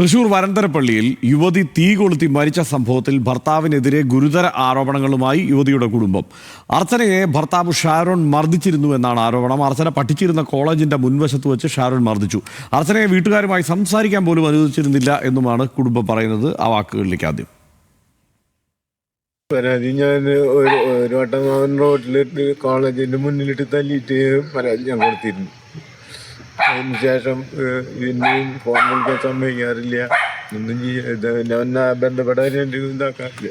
തൃശൂർ വരന്തരപ്പള്ളിയിൽ യുവതി തീ കൊളുത്തി മരിച്ച സംഭവത്തിൽ ഭർത്താവിനെതിരെ ഗുരുതര ആരോപണങ്ങളുമായി യുവതിയുടെ കുടുംബം. അർച്ചനയെ ഭർത്താവ് ഷാരോൺ മർദ്ദിച്ചിരുന്നു എന്നാണ് ആരോപണം. അർച്ചന പഠിച്ചിരുന്ന കോളേജിന്റെ മുൻവശത്ത് വെച്ച് ഷാരോൺ മർദ്ദിച്ചു. അർച്ചനയെ വീട്ടുകാരുമായി സംസാരിക്കാൻ പോലും അനുവദിച്ചിരുന്നില്ല എന്നുമാണ് കുടുംബം പറയുന്നത്. ആ വാക്കുകളിലേക്ക് ആദ്യം. പരാതി ഞാൻ ഒരു ഒരു വട്ടം റോഡിലിട്ട് കോളേജിന്റെ മുന്നിലിട്ട് തല്ലിയിട്ട് പരാതി ഞാൻ കൊടുത്തിരുന്നു. ശേഷം ഇനിയും ഫോൺ വിളിക്കാൻ സമ്മതിക്കാറില്ല ഒന്നും ചെയ്യാ ബന്ധപ്പെടാൻ ഇതാക്കാറില്ല.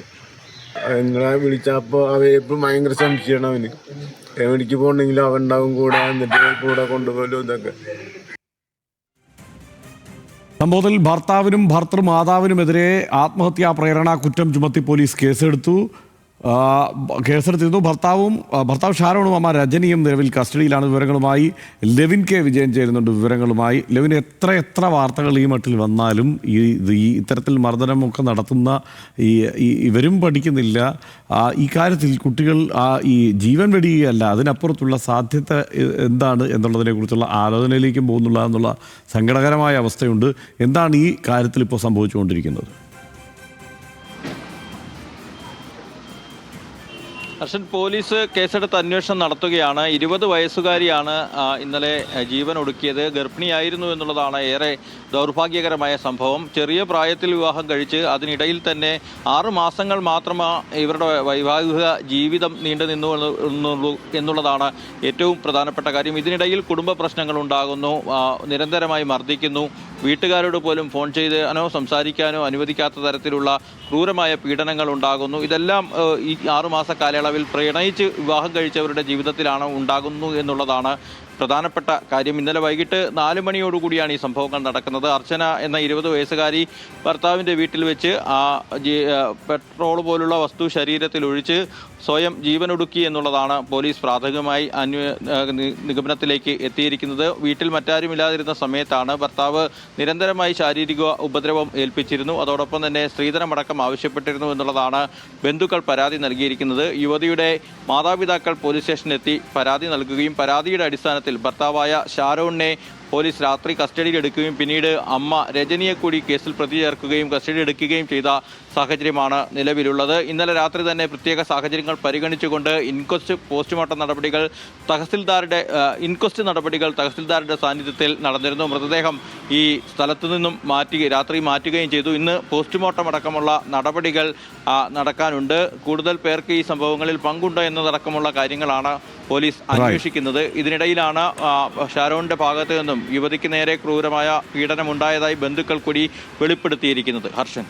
നിങ്ങളെ വിളിച്ചപ്പോൾ അവയെപ്പം ഭയങ്കര സംശയമാണ് അവന്. എവിടേക്ക് പോകണമെങ്കിലും അവൻ ഉണ്ടാവും കൂടെ എന്നിട്ട് കൂടെ കൊണ്ടുപോലും ഇതൊക്കെ. സംഭവത്തിൽ ഭർത്താവിനും ഭർത്തൃമാതാവിനുമെതിരെ ആത്മഹത്യാ പ്രേരണ കുറ്റം ചുമത്തി പോലീസ് കേസെടുത്തു. കേസെടുത്തിരുന്നു. ഭർത്താവും ഭർത്താവ് ഷാരോണും അമ്മ രജനിയും നിലവിൽ കസ്റ്റഡിയിലാണ് വിവരങ്ങളുമായി. ലെവിൻ കെ വിജയൻ ചേരുന്നുണ്ട് വിവരങ്ങളുമായി. ലെവിൻ എത്ര എത്ര വാർത്തകൾ ഈ മട്ടിൽ വന്നാലും ഈ ഈ ഇത്തരത്തിൽ മർദ്ദനമൊക്കെ നടത്തുന്ന ഈ ഇവരും പഠിക്കുന്നില്ല. ഈ കാര്യത്തിൽ കുട്ടികൾ ആ ഈ ജീവൻ വെടിയുകയല്ല. അതിനപ്പുറത്തുള്ള സാധ്യത എന്താണ് എന്നുള്ളതിനെ കുറിച്ചുള്ള ആലോചനയിലേക്കും പോകുന്നുള്ള എന്നുള്ള സങ്കടകരമായ അവസ്ഥയുണ്ട്. എന്താണ് ഈ കാര്യത്തിൽ ഇപ്പോൾ സംഭവിച്ചുകൊണ്ടിരിക്കുന്നത്? ഹർഷൻ പോലീസ് കേസെടുത്ത് അന്വേഷണം നടത്തുകയാണ്. ഇരുപത് വയസ്സുകാരിയാണ് ഇന്നലെ ജീവൻ ഒടുക്കിയത് ഗർഭിണിയായിരുന്നു എന്നുള്ളതാണ് ഏറെ ദൗർഭാഗ്യകരമായ സംഭവം. ചെറിയ പ്രായത്തിൽ വിവാഹം കഴിച്ച് അതിനിടയിൽ തന്നെ ആറ് മാസങ്ങൾ മാത്രമാ ഇവരുടെ വൈവാഹിക ജീവിതം നീണ്ടു നിന്നു എന്ന് എന്നുള്ളൂ- എന്നുള്ളതാണ് ഏറ്റവും പ്രധാനപ്പെട്ട കാര്യം. ഇതിനിടയിൽ കുടുംബ പ്രശ്നങ്ങൾ ഉണ്ടാകുന്നു. നിരന്തരമായി മർദ്ദിക്കുന്നു. വീട്ടുകാരോട് പോലും ഫോൺ ചെയ്യാനോ സംസാരിക്കാനോ അനുവദിക്കാത്ത തരത്തിലുള്ള ക്രൂരമായ പീഡനങ്ങൾ ഉണ്ടാകുന്നു ഇതെല്ലാം ഈ ആറുമാസ കാലയളവിൽ പ്രണയിച്ച് വിവാഹം കഴിച്ചവരുടെ ജീവിതത്തിലാണ് ഉണ്ടാകുന്നു എന്നുള്ളതാണ് പ്രധാനപ്പെട്ട കാര്യം. ഇന്നലെ വൈകിട്ട് നാല് മണിയോടുകൂടിയാണ് ഈ സംഭവങ്ങൾ നടക്കുന്നത്. അർച്ചന എന്ന ഇരുപത് വയസ്സുകാരി ഭർത്താവിന്റെ വീട്ടിൽ വെച്ച് ആ പെട്രോൾ പോലുള്ള വസ്തു ശരീരത്തിൽ ഒഴിച്ച് സ്വയം ജീവനൊടുക്കി എന്നുള്ളതാണ് പോലീസ് പ്രാഥമികമായി അന്വ നിഗമനത്തിലേക്ക് എത്തിയിരിക്കുന്നത്. വീട്ടിൽ മറ്റാരുമില്ലാതിരുന്ന സമയത്താണ് ഭർത്താവ് നിരന്തരമായി ശാരീരിക ഉപദ്രവം ഏൽപ്പിച്ചിരുന്നു. അതോടൊപ്പം തന്നെ സ്ത്രീധനമടക്കം ആവശ്യപ്പെട്ടിരുന്നു എന്നുള്ളതാണ് ബന്ധുക്കൾ പരാതി നൽകിയിരിക്കുന്നത്. യുവതിയുടെ മാതാപിതാക്കൾ പോലീസ് സ്റ്റേഷനിലെത്തി പരാതി നൽകുകയും പരാതിയുടെ അടിസ്ഥാനത്തിൽ ഭർത്താവായ ഷാരോണിനെ പോലീസ് രാത്രി കസ്റ്റഡിയിലെടുക്കുകയും പിന്നീട് അമ്മ രജനിയെ കൂടി കേസിൽ പ്രതി ചേർക്കുകയും കസ്റ്റഡി എടുക്കുകയും ചെയ്ത സാഹചര്യമാണ് നിലവിലുള്ളത്. ഇന്നലെ രാത്രി തന്നെ പ്രത്യേക സാഹചര്യങ്ങൾ പരിഗണിച്ചുകൊണ്ട് ഇൻക്വസ്റ്റ് പോസ്റ്റ്മോർട്ടം നടപടികൾ തഹസിൽദാരുടെ ഇൻക്വസ്റ്റ് നടപടികൾ തഹസിൽദാരുടെ സാന്നിധ്യത്തിൽ നടന്നിരുന്നു. മൃതദേഹം ഈ സ്ഥലത്തു നിന്നും മാറ്റുക രാത്രി മാറ്റുകയും ചെയ്തു. ഇന്ന് പോസ്റ്റ്മോർട്ടം അടക്കമുള്ള നടപടികൾ നടക്കാനുണ്ട്. കൂടുതൽ പേർക്ക് ഈ സംഭവങ്ങളിൽ പങ്കുണ്ടോ എന്നതടക്കമുള്ള കാര്യങ്ങളാണ് പോലീസ് അന്വേഷിക്കുന്നത്. ഇതിനിടയിലാണ് ഷാരോണിന്റെ ഭാഗത്ത് നിന്നും യുവതിക്ക് നേരെ ക്രൂരമായ പീഡനമുണ്ടായതായി ബന്ധുക്കൾ കൂടി വെളിപ്പെടുത്തിയിരിക്കുന്നത്. ഹർഷൻ.